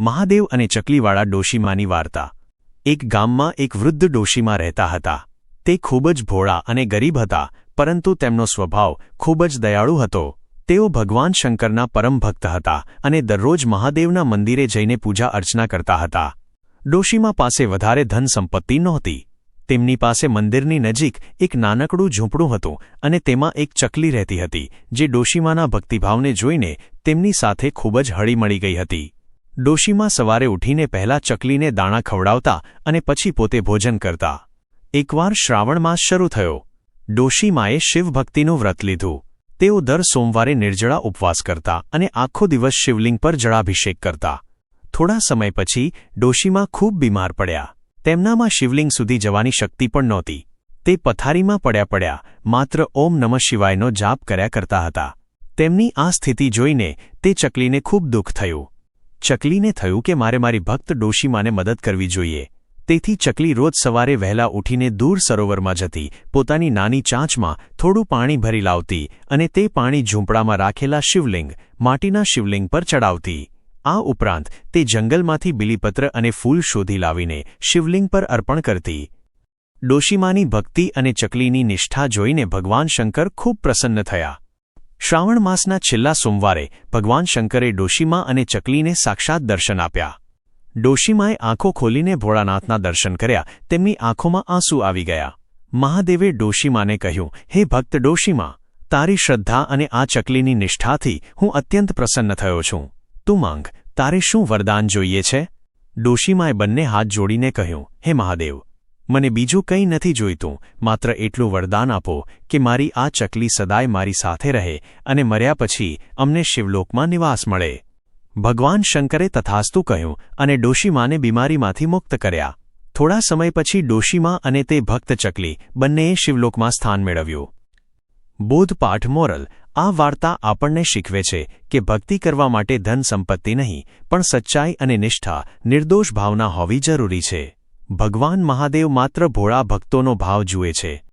મહાદેવ અને ચકલીવાળા ડોશીમાની વાર્તા. એક ગામમાં એક વૃદ્ધ ડોશીમાં રહેતા હતા. તે ખૂબ જ ભોળા અને ગરીબ હતા, પરંતુ તેમનો સ્વભાવ ખૂબ જ દયાળુ હતો. તેઓ ભગવાન શંકરના પરમ ભક્ત હતા અને દરરોજ મહાદેવના મંદિરે જઈને પૂજા અર્ચના કરતા હતા. ડોશીમા પાસે વધારે ધન સંપત્તિ નહોતી. તેમની પાસે મંદિરની નજીક એક નાનકડું ઝૂંપડું હતું અને તેમાં એક ચકલી રહેતી હતી, જે ડોશીમાના ભક્તિભાવને જોઈને તેમની સાથે ખૂબ જ હળીમળી ગઈ હતી. ડોશીમા સવારે ઉઠીને પહેલા ચકલીને દાણા ખવડાવતા અને પછી પોતે ભોજન કરતા. એકવાર શ્રાવણ માસ શરૂ થયો. ડોશીમાએ શિવભક્તિનું વ્રત લીધું. તેઓ દર સોમવારે નિર્જળા ઉપવાસ કરતા અને આખો દિવસ શિવલિંગ પર જળાભિષેક કરતા. થોડા સમય પછી ડોશીમાં ખૂબ બીમાર પડ્યા. તેમનામાં શિવલિંગ સુધી જવાની શક્તિ પણ નહોતી. તે પથારીમાં પડ્યા પડ્યા માત્ર ઓમ નમઃ શિવાયનો જાપ કર્યા કરતા હતા. તેમની આ સ્થિતિ જોઈને તે ચકલીને ખૂબ દુઃખ થયું. ચકલીને થયું કે મારે મારી ભક્ત ડોશીમાને મદદ કરવી જોઈએ. તેથી ચકલી રોજ સવારે વહેલા ઉઠીને દૂર સરોવરમાં જતી, પોતાની નાની ચાંચમાં થોડું પાણી ભરી લાવતી અને તે પાણી ઝૂંપડામાં રાખેલા શિવલિંગ, માટીના શિવલિંગ પર ચડાવતી. આ ઉપરાંત તે જંગલમાંથી બિલીપત્ર અને ફૂલ શોધી લાવીને શિવલિંગ પર અર્પણ કરતી. ડોશીમાની ભક્તિ અને ચકલીની નિષ્ઠા જોઈને ભગવાન શંકર ખૂબ પ્રસન્ન થયા. શ્રાવણ માસના છેલ્લા સોમવારે ભગવાન શંકરે ડોશીમા અને ચકલીને સાક્ષાત દર્શન આપ્યા. ડોશીમાએ આંખો ખોલીને ભોળાનાથના દર્શન કર્યા, તેમની આંખોમાં આંસુ આવી ગયા. મહાદેવે ડોશીમાને કહ્યું, હે ભક્ત ડોશીમા, તારી શ્રદ્ધા અને આ ચકલીની નિષ્ઠાથી હું અત્યંત પ્રસન્ન થયો છું. તું માંગ, તારે શું વરદાન જોઈએ છે? ડોશીમાએ બંને હાથ જોડીને કહ્યું, હે મહાદેવ મને બીજું કંઈ નથી જોઈતું, માત્ર એટલું વરદાન આપો કે મારી આ ચકલી સદાય મારી સાથે રહે અને મર્યા પછી અમને શિવલોકમાં નિવાસ મળે. ભગવાન શંકરે તથાસ્તુ કહ્યું અને ડોશીમાને બીમારીમાંથી મુક્ત કર્યા. થોડા સમય પછી ડોશીમા અને તે ભક્ત ચકલી બંનેએ શિવલોકમાં સ્થાન મેળવ્યું. બોધપાઠ મોરલ, આ વાર્તા આપણને શીખવે છે કે ભક્તિ કરવા માટે ધન સંપત્તિ નહીં, પણ સચ્ચાઈ અને નિષ્ઠા, નિર્દોષ ભાવના હોવી જરૂરી છે. ભગવાન મહાદેવ માત્ર ભોળા ભક્તોનો ભાવ જુએ છે.